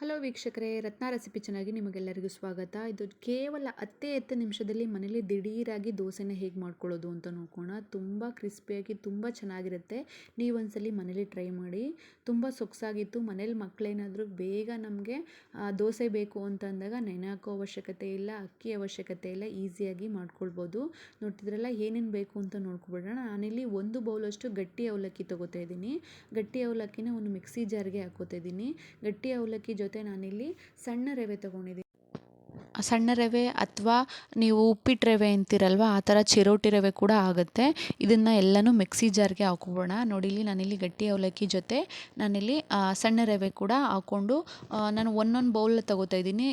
Hello ವೀಕ್ಷಕರೇ, ರತ್ನ recipe ಚೆನ್ನಾಗಿ ನಿಮಗೆಲ್ಲರಿಗೂ ಸ್ವಾಗತ. ಇದು ಕೇವಲ ಹತ್ತೇ ಹತ್ತು ನಿಮಿಷದಲ್ಲಿ ಮನೇಲಿ ದಿಢೀರಾಗಿ ದೋಸೆನ ಹೇಗೆ ಮಾಡ್ಕೊಳ್ಳೋದು ಅಂತ ನೋಡ್ಕೋಣ ತುಂಬ ಕ್ರಿಸ್ಪಿಯಾಗಿ, ತುಂಬ ಚೆನ್ನಾಗಿರುತ್ತೆ. ನೀವು ಒಂದ್ಸಲಿ ಮನೇಲಿ ಟ್ರೈ ಮಾಡಿ. ತುಂಬ ಸೊಗಸಾಗಿತ್ತು. ಮನೇಲಿ ಮಕ್ಕಳೇನಾದರೂ ಬೇಗ ನಮಗೆ ದೋಸೆ ಬೇಕು ಅಂತ ಅಂದಾಗ ನೆನೆಹಾಕೋ ಅವಶ್ಯಕತೆ ಇಲ್ಲ, ಅಕ್ಕಿ ಅವಶ್ಯಕತೆ ಇಲ್ಲ, ಈಸಿಯಾಗಿ ಮಾಡ್ಕೊಳ್ಬೋದು. ನೋಡ್ತಿದ್ರಲ್ಲ, ಏನೇನು ಬೇಕು ಅಂತ ನೋಡ್ಕೊಬಿಡೋಣ. ನಾನಿಲ್ಲಿ ಒಂದು ಬೌಲಷ್ಟು ಗಟ್ಟಿ ಅವಲಕ್ಕಿ ತೊಗೋತಾ ಇದ್ದೀನಿ. ಗಟ್ಟಿ ಅವಲಕ್ಕಿನ ಒಂದು ಮಿಕ್ಸಿ ಜಾರ್ಗೆ ಹಾಕೋತಾ ಇದ್ದೀನಿ. ಗಟ್ಟಿ ಅವಲಕ್ಕಿ ನಾನಿಲ್ಲಿ ಸಣ್ಣ ರವೆ ತೊಗೊಂಡಿದ್ದೀನಿ. ಸಣ್ಣ ರವೆ ಅಥವಾ ನೀವು ಉಪ್ಪಿಟ್ಟು ರವೆ ಅಂತೀರಲ್ವ, ಆ ಥರ ಚಿರೋಟಿ ರವೆ ಕೂಡ ಆಗುತ್ತೆ. ಇದನ್ನು ಎಲ್ಲನೂ ಮಿಕ್ಸಿ ಜಾರ್ಗೆ ಹಾಕೋಬೋಣ ನೋಡಿ, ಇಲ್ಲಿ ನಾನಿಲ್ಲಿ ಗಟ್ಟಿ ಅವಲಕ್ಕಿ ಜೊತೆ ನಾನಿಲ್ಲಿ ಸಣ್ಣ ರವೆ ಕೂಡ ಹಾಕ್ಕೊಂಡು ನಾನು ಒಂದೊಂದು ಬೌಲ್ ತಗೋತಾ ಇದ್ದೀನಿ.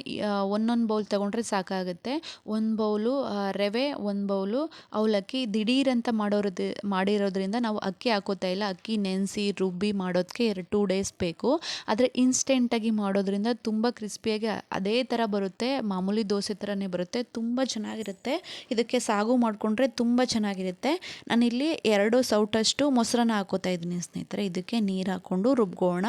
ಒಂದೊಂದು ಬೌಲ್ ತೊಗೊಂಡ್ರೆ ಸಾಕಾಗುತ್ತೆ. ಒಂದು ಬೌಲು ರವೆ, ಒಂದು ಬೌಲು ಅವಲಕ್ಕಿ. ದಿಢೀರಂತ ಮಾಡೋರದ್ದು ಮಾಡಿರೋದ್ರಿಂದ ನಾವು ಅಕ್ಕಿ ಹಾಕೋತಾ ಇಲ್ಲ. ಅಕ್ಕಿ ನೆನೆಸಿ, ರುಬ್ಬಿ ಮಾಡೋದಕ್ಕೆ ಎರಡು ಟೂ ಡೇಸ್ ಬೇಕು. ಆದರೆ ಇನ್ಸ್ಟೆಂಟಾಗಿ ಮಾಡೋದ್ರಿಂದ ತುಂಬ ಕ್ರಿಸ್ಪಿಯಾಗಿ ಅದೇ ಥರ ಬರುತ್ತೆ. ಮಾಮೂಲಿ ದೋಸೆ ಥರನೇ ಬರುತ್ತೆ, ತುಂಬ ಚೆನ್ನಾಗಿರುತ್ತೆ. ಇದಕ್ಕೆ ಸಾಗು ಮಾಡಿಕೊಂಡ್ರೆ ತುಂಬ ಚೆನ್ನಾಗಿರುತ್ತೆ. ನಾನಿಲ್ಲಿ ಎರಡು ಸೌಟಷ್ಟು ಮೊಸರನ್ನ ಹಾಕೋತಾ ಇದ್ದೀನಿ ಸ್ನೇಹಿತರೆ. ಇದಕ್ಕೆ ನೀರು ಹಾಕ್ಕೊಂಡು ರುಬ್ಕೋಣ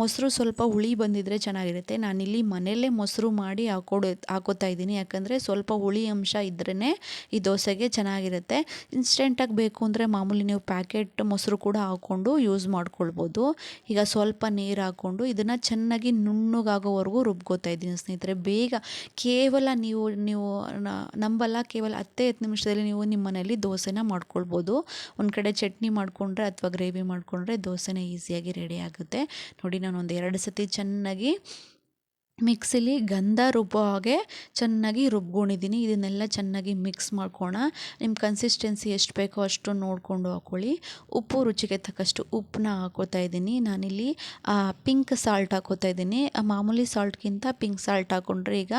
ಮೊಸರು ಸ್ವಲ್ಪ ಹುಳಿ ಬಂದಿದ್ರೆ ಚೆನ್ನಾಗಿರುತ್ತೆ. ನಾನಿಲ್ಲಿ ಮನೆಯಲ್ಲೇ ಮೊಸರು ಮಾಡಿ ಹಾಕೊಡು, ಹಾಕೋತಾ ಇದ್ದೀನಿ. ಯಾಕಂದರೆ ಸ್ವಲ್ಪ ಹುಳಿ ಅಂಶ ಇದ್ರೇ ಈ ದೋಸೆಗೆ ಚೆನ್ನಾಗಿರುತ್ತೆ. ಇನ್ಸ್ಟೆಂಟಾಗಿ ಬೇಕು ಅಂದರೆ ಮಾಮೂಲಿ ನೀವು ಪ್ಯಾಕೆಟ್ ಮೊಸರು ಕೂಡ ಹಾಕ್ಕೊಂಡು ಯೂಸ್ ಮಾಡ್ಕೊಳ್ಬೋದು. ಈಗ ಸ್ವಲ್ಪ ನೀರು ಹಾಕ್ಕೊಂಡು ಇದನ್ನು ಚೆನ್ನಾಗಿ ನುಣ್ಣಗಾಗೋವರೆಗೂ ರುಬ್ಕೋತಾ ಇದ್ದೀನಿ ಸ್ನೇಹಿತರೆ. ಬೇಗ ಕೇವಲ ನೀವು ನೀವು ನಂಬಲ್ಲ, ಕೇವಲ ಹತ್ತೇ ಹತ್ತು ನಿಮಿಷದಲ್ಲಿ ನೀವು ನಿಮ್ಮ ಮನೆಯಲ್ಲಿ ದೋಸೆನ ಮಾಡ್ಕೊಳ್ಬೋದು. ಒಂದು ಕಡೆ ಚಟ್ನಿ ಮಾಡಿಕೊಂಡ್ರೆ ಅಥವಾ ಗ್ರೇವಿ ಮಾಡಿಕೊಂಡ್ರೆ ದೋಸೆನೇ ಈಸಿಯಾಗಿ ರೆಡಿ ಆಗುತ್ತೆ. ನೋಡಿ ನಾನು ಒಂದು ಎರಡು ಸತಿ ಚೆನ್ನಾಗಿ ಮಿಕ್ಸಿಲಿ ಗಂಧ ರುಬ್ಬೋ ಹಾಗೆ ಚೆನ್ನಾಗಿ ರುಬ್ಕೊಂಡಿದ್ದೀನಿ. ಇದನ್ನೆಲ್ಲ ಚೆನ್ನಾಗಿ ಮಿಕ್ಸ್ ಮಾಡ್ಕೋಣ ನಿಮ್ಮ ಕನ್ಸಿಸ್ಟೆನ್ಸಿ ಎಷ್ಟು ಬೇಕೋ ಅಷ್ಟು ನೋಡಿಕೊಂಡು ಹಾಕ್ಕೊಳ್ಳಿ ಉಪ್ಪು ರುಚಿಗೆ ತಕ್ಕಷ್ಟು ಉಪ್ಪನ್ನ ಹಾಕೋತಾ ಇದ್ದೀನಿ. ನಾನಿಲ್ಲಿ ಪಿಂಕ್ ಸಾಲ್ಟ್ ಹಾಕೋತಾ ಇದ್ದೀನಿ. ಮಾಮೂಲಿ ಸಾಲ್ಟ್ಗಿಂತ ಪಿಂಕ್ ಸಾಲ್ಟ್ ಹಾಕ್ಕೊಂಡ್ರೆ ಈಗ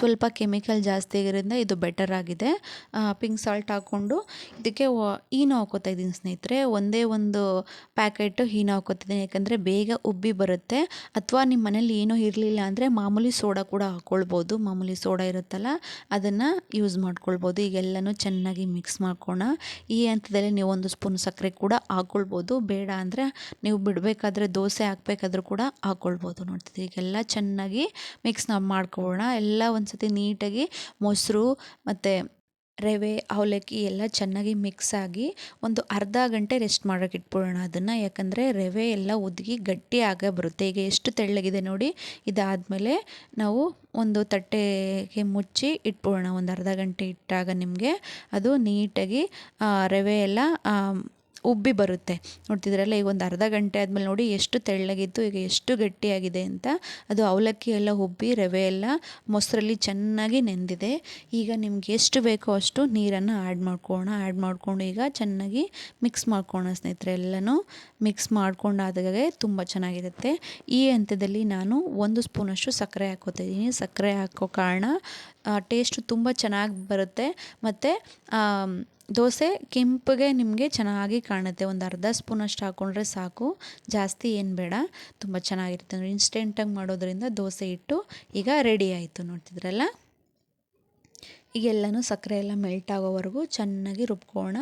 ಸ್ವಲ್ಪ ಕೆಮಿಕಲ್ ಜಾಸ್ತಿ ಆಗಿರೋದ್ರಿಂದ ಇದು ಬೆಟರ್ ಆಗಿದೆ. ಪಿಂಕ್ ಸಾಲ್ಟ್ ಹಾಕ್ಕೊಂಡು ಇದಕ್ಕೆ ಹೀನು ಹಾಕೋತಾ ಇದ್ದೀನಿ ಸ್ನೇಹಿತರೆ. ಒಂದೇ ಒಂದು ಪ್ಯಾಕೆಟು ಹೀನು ಹಾಕೋತಿದ್ದೀನಿ. ಯಾಕಂದರೆ ಬೇಗ ಉಬ್ಬಿ ಬರುತ್ತೆ. ಅಥವಾ ನಿಮ್ಮ ಮನೇಲಿ ಏನೂ ಇರಲಿಲ್ಲ ಅಂದರೆ ಮಾಮೂಲಿ ಸೋಡಾ ಕೂಡ ಹಾಕ್ಕೊಳ್ಬೋದು ಮಾಮೂಲಿ ಸೋಡಾ ಇರುತ್ತಲ್ಲ, ಅದನ್ನು ಯೂಸ್ ಮಾಡ್ಕೊಳ್ಬೋದು. ಈಗೆಲ್ಲನೂ ಚೆನ್ನಾಗಿ ಮಿಕ್ಸ್ ಮಾಡ್ಕೋಣ ಈ ಹಂತದಲ್ಲಿ ನೀವು ಒಂದು ಸ್ಪೂನ್ ಸಕ್ಕರೆ ಕೂಡ ಹಾಕ್ಕೊಳ್ಬೋದು ಬೇಡ ಅಂದರೆ ನೀವು ಬಿಡಬೇಕಾದ್ರೆ ದೋಸೆ ಹಾಕ್ಬೇಕಾದ್ರೂ ಕೂಡ ಹಾಕ್ಕೊಳ್ಬೋದು ನೋಡ್ತಿದ್ದೀವಿ ಈಗೆಲ್ಲ ಚೆನ್ನಾಗಿ ಮಿಕ್ಸ್ ನಾವು ಮಾಡ್ಕೊಳ್ಳೋಣ ಎಲ್ಲ ಒಂದು ಸತಿ ನೀಟಾಗಿ ಮೊಸರು ಮತ್ತು ರವೆ, ಅವಲಕ್ಕಿ ಎಲ್ಲ ಚೆನ್ನಾಗಿ ಮಿಕ್ಸ್ ಆಗಿ ಒಂದು ಅರ್ಧ ಗಂಟೆ ರೆಸ್ಟ್ ಮಾಡೋಕೆ ಇಟ್ಬಿಡೋಣ ಅದನ್ನು. ಯಾಕಂದರೆ ರವೆ ಎಲ್ಲ ಉದ್ಗಿ ಗಟ್ಟಿ ಆಗ ಬರುತ್ತೆ. ಈಗ ಎಷ್ಟು ತೆಳ್ಳಗಿದೆ ನೋಡಿ. ಇದಾದಮೇಲೆ ನಾವು ಒಂದು ತಟ್ಟೆಗೆ ಮುಚ್ಚಿ ಇಟ್ಬಿಡೋಣ. ಒಂದು ಅರ್ಧ ಗಂಟೆ ಇಟ್ಟಾಗ ನಿಮಗೆ ಅದು ನೀಟಾಗಿ ರವೆ ಎಲ್ಲ ಉಬ್ಬಿ ಬರುತ್ತೆ. ನೋಡ್ತಿದ್ರಲ್ಲ, ಈಗ ಒಂದು ಅರ್ಧ ಗಂಟೆ ಆದಮೇಲೆ ನೋಡಿ ಎಷ್ಟು ತೆಳ್ಳಗಿತ್ತು, ಈಗ ಎಷ್ಟು ಗಟ್ಟಿಯಾಗಿದೆ ಅಂತ. ಅದು ಅವಲಕ್ಕಿ ಎಲ್ಲ ಉಬ್ಬಿ, ರವೆ ಎಲ್ಲ ಮೊಸರಲ್ಲಿ ಚೆನ್ನಾಗಿ ನೆಂದಿದೆ. ಈಗ ನಿಮ್ಗೆ ಎಷ್ಟು ಬೇಕೋ ಅಷ್ಟು ನೀರನ್ನು ಆ್ಯಡ್ ಮಾಡ್ಕೊಳ್ಳೋಣ ಆ್ಯಡ್ ಮಾಡಿಕೊಂಡು ಈಗ ಚೆನ್ನಾಗಿ ಮಿಕ್ಸ್ ಮಾಡ್ಕೊಳ್ಳೋಣ ಸ್ನೇಹಿತರೆ, ಎಲ್ಲನೂ ಮಿಕ್ಸ್ ಮಾಡ್ಕೊಂಡಾದಾಗೆ ತುಂಬ ಚೆನ್ನಾಗಿರುತ್ತೆ. ಈ ಹಂತದಲ್ಲಿ ನಾನು ಒಂದು ಸ್ಪೂನಷ್ಟು ಸಕ್ಕರೆ ಹಾಕೋತಾ ಇದ್ದೀನಿ ಸಕ್ಕರೆ ಹಾಕೋ ಕಾರಣ ಟೇಸ್ಟು ತುಂಬ ಚೆನ್ನಾಗಿ ಬರುತ್ತೆ. ಮತ್ತು ದೋಸೆ ಕೆಂಪಗೆ ನಿಮಗೆ ಚೆನ್ನಾಗಿ ಕಾಣುತ್ತೆ. ಒಂದು ಅರ್ಧ ಸ್ಪೂನ್ ಅಷ್ಟು ಹಾಕ್ಕೊಂಡ್ರೆ ಸಾಕು. ಜಾಸ್ತಿ ಏನು ಬೇಡ. ತುಂಬ ಚೆನ್ನಾಗಿರುತ್ತೆ. ಇನ್ಸ್ಟೆಂಟಾಗಿ ಮಾಡೋದರಿಂದ ದೋಸೆ ಇಟ್ಟು ಈಗ ರೆಡಿ ಆಯಿತು. ನೋಡ್ತಿದ್ರಲ್ಲ? ಈಗೆಲ್ಲನೂ ಸಕ್ಕರೆ ಎಲ್ಲ ಮೆಲ್ಟ್ ಆಗೋವರೆಗೂ ಚೆನ್ನಾಗಿ ರುಬ್ಕೋಣ.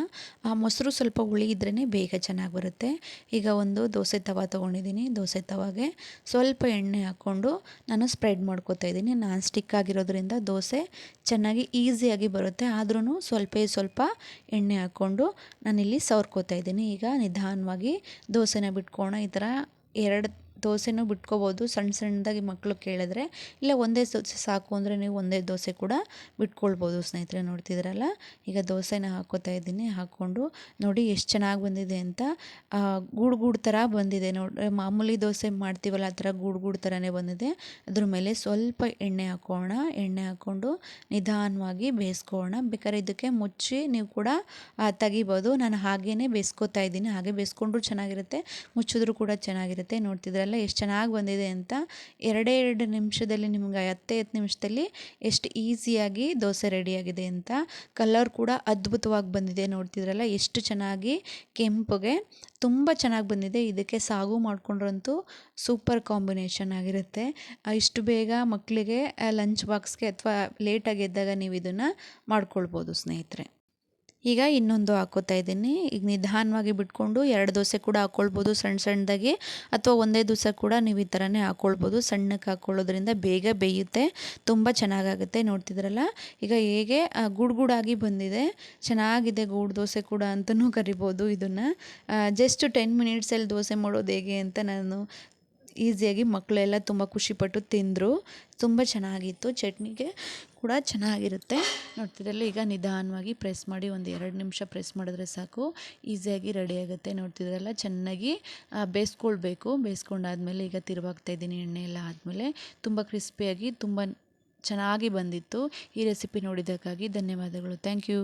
ಆ ಮೊಸರು ಸ್ವಲ್ಪ ಹುಳಿ ಇದ್ರೇ ಬೇಗ ಚೆನ್ನಾಗಿ ಬರುತ್ತೆ. ಈಗ ಒಂದು ದೋಸೆ ತವ ತೊಗೊಂಡಿದ್ದೀನಿ ದೋಸೆ ತವಾಗೆ ಸ್ವಲ್ಪ ಎಣ್ಣೆ ಹಾಕ್ಕೊಂಡು ನಾನು ಸ್ಪ್ರೆಡ್ ಮಾಡ್ಕೋತಾ ಇದ್ದೀನಿ. ನಾನ್ ಸ್ಟಿಕ್ ಆಗಿರೋದ್ರಿಂದ ದೋಸೆ ಚೆನ್ನಾಗಿ ಈಸಿಯಾಗಿ ಬರುತ್ತೆ. ಆದ್ರೂ ಸ್ವಲ್ಪ ಸ್ವಲ್ಪ ಎಣ್ಣೆ ಹಾಕ್ಕೊಂಡು ನಾನಿಲ್ಲಿ ಸವರ್ಕೋತಾ ಇದ್ದೀನಿ. ಈಗ ನಿಧಾನವಾಗಿ ದೋಸೆನ ಬಿಟ್ಕೋಣ. ಈ ಥರ ಎರಡು ದೋಸೆನೂ ಬಿಟ್ಕೋಬೋದು. ಸಣ್ಣ ಸಣ್ಣದಾಗಿ ಮಕ್ಕಳು ಕೇಳಿದ್ರೆ, ಇಲ್ಲ ಒಂದೇ ದೋಸೆ ಸಾಕು ಅಂದರೆ ನೀವು ಒಂದೇ ದೋಸೆ ಕೂಡ ಬಿಟ್ಕೊಳ್ಬೋದು ಸ್ನೇಹಿತರೆ ನೋಡ್ತಿದ್ರಲ್ಲ ಈಗ ದೋಸೆನ ಹಾಕೋತಾ ಇದ್ದೀನಿ, ಹಾಕ್ಕೊಂಡು ನೋಡಿ ಎಷ್ಟು ಚೆನ್ನಾಗಿ ಬಂದಿದೆ ಅಂತ. ಗೂಡು ಗೂಡು ಥರ ಬಂದಿದೆ. ನೋಡಿ, ಮಾಮೂಲಿ ದೋಸೆ ಮಾಡ್ತೀವಲ್ಲ, ಆ ಥರ ಗೂಡು ಗೂಡು ಥರನೇ ಬಂದಿದೆ. ಅದ್ರ ಮೇಲೆ ಸ್ವಲ್ಪ ಎಣ್ಣೆ ಹಾಕೋಣ. ಎಣ್ಣೆ ಹಾಕ್ಕೊಂಡು ನಿಧಾನವಾಗಿ ಬೇಯಿಸ್ಕೋಣ ಬೇಕಾದ್ರೆ ಇದಕ್ಕೆ ಮುಚ್ಚಿ ನೀವು ಕೂಡ ತೆಗಿಬೋದು. ನಾನು ಹಾಗೇ ಬೇಯಿಸ್ಕೋತಾ ಇದ್ದೀನಿ. ಹಾಗೆ ಬೇಯಿಸ್ಕೊಂಡ್ರೂ ಚೆನ್ನಾಗಿರುತ್ತೆ, ಮುಚ್ಚಿದ್ರು ಕೂಡ ಚೆನ್ನಾಗಿರುತ್ತೆ. ನೋಡ್ತಿದ್ರಲ್ಲ ಎಲ್ಲ ಎಷ್ಟು ಚೆನ್ನಾಗಿ ಬಂದಿದೆ ಅಂತ ಎರಡೇ ಎರಡು ನಿಮಿಷದಲ್ಲಿ ನಿಮ್ಗೆ ಹತ್ತೇ ಹತ್ತು ನಿಮಿಷದಲ್ಲಿ ಎಷ್ಟು ಈಸಿಯಾಗಿ ದೋಸೆ ರೆಡಿಯಾಗಿದೆ ಅಂತ ಕಲರ್ ಕೂಡ ಅದ್ಭುತವಾಗಿ ಬಂದಿದೆ ನೋಡ್ತಿದ್ರಲ್ಲ, ಎಷ್ಟು ಚೆನ್ನಾಗಿ ಕೆಂಪಗೆ ತುಂಬ ಚೆನ್ನಾಗಿ ಬಂದಿದೆ. ಇದಕ್ಕೆ ಸಾಗು ಮಾಡಿಕೊಂಡ್ರಂತೂ ಸೂಪರ್ ಕಾಂಬಿನೇಷನ್ ಆಗಿರುತ್ತೆ. ಇಷ್ಟು ಬೇಗ ಮಕ್ಕಳಿಗೆ ಲಂಚ್ ಬಾಕ್ಸ್ಗೆ ಅಥವಾ ಲೇಟಾಗಿ ಎದ್ದಾಗ ನೀವು ಇದನ್ನು ಮಾಡ್ಕೊಳ್ಬೋದು ಸ್ನೇಹಿತರೆ. ಈಗ ಇನ್ನೊಂದು ಹಾಕೋತಾ ಇದ್ದೀನಿ. ಈಗ ನಿಧಾನವಾಗಿ ಬಿಟ್ಕೊಂಡು ಎರಡು ದೋಸೆ ಕೂಡ ಹಾಕ್ಕೊಳ್ಬೋದು ಸಣ್ಣ ಸಣ್ಣದಾಗಿ, ಅಥವಾ ಒಂದೇ ದೋಸೆ ಕೂಡ ನೀವು ಈ ಥರನೇ ಹಾಕ್ಕೊಳ್ಬೋದು ಸಣ್ಣಕ್ಕೆ ಹಾಕ್ಕೊಳ್ಳೋದ್ರಿಂದ ಬೇಗ ಬೇಯುತ್ತೆ. ತುಂಬ ಚೆನ್ನಾಗಾಗುತ್ತೆ. ನೋಡ್ತಿದ್ರಲ್ಲ ಈಗ ಹೇಗೆ ಗೂಡುಗೂಡಾಗಿ ಬಂದಿದೆ. ಚೆನ್ನಾಗಿದೆ ಗೂಡು ದೋಸೆ ಕೂಡ ಅಂತಲೂ ಕರಿಬೋದು ಇದನ್ನು. ಜಸ್ಟ್ ಟೆನ್ ಮಿನಿಟ್ಸಲ್ಲಿ ದೋಸೆ ಮಾಡೋದು ಹೇಗೆ ಅಂತ ನಾನು ಈಸಿಯಾಗಿ ಮಕ್ಕಳೆಲ್ಲ ತುಂಬ ಖುಷಿಪಟ್ಟು ತಿಂದರು. ತುಂಬ ಚೆನ್ನಾಗಿತ್ತು. ಚಟ್ನಿಗೆ ಕೂಡ ಚೆನ್ನಾಗಿರುತ್ತೆ. ನೋಡ್ತಿದ್ರಲ್ಲ ಈಗ ನಿಧಾನವಾಗಿ ಪ್ರೆಸ್ ಮಾಡಿ ಒಂದು ಎರಡು ನಿಮಿಷ ಪ್ರೆಸ್ ಮಾಡಿದ್ರೆ ಸಾಕು. ಈಸಿಯಾಗಿ ರೆಡಿ ಆಗುತ್ತೆ. ನೋಡ್ತಿದ್ರಲ್ಲ, ಚೆನ್ನಾಗಿ ಬೇಯಿಸ್ಕೊಳ್ಬೇಕು. ಬೇಯಿಸ್ಕೊಂಡಾದ್ಮೇಲೆ ಈಗ ತಿರುವಾಗ್ತಾ ಇದ್ದೀನಿ ಎಣ್ಣೆ ಎಲ್ಲ ಆದಮೇಲೆ. ತುಂಬ ಕ್ರಿಸ್ಪಿಯಾಗಿ, ತುಂಬ ಚೆನ್ನಾಗಿ ಬಂದಿತ್ತು. ಈ ರೆಸಿಪಿ ನೋಡಿದ್ದಕ್ಕಾಗಿ ಧನ್ಯವಾದಗಳು. Thank you.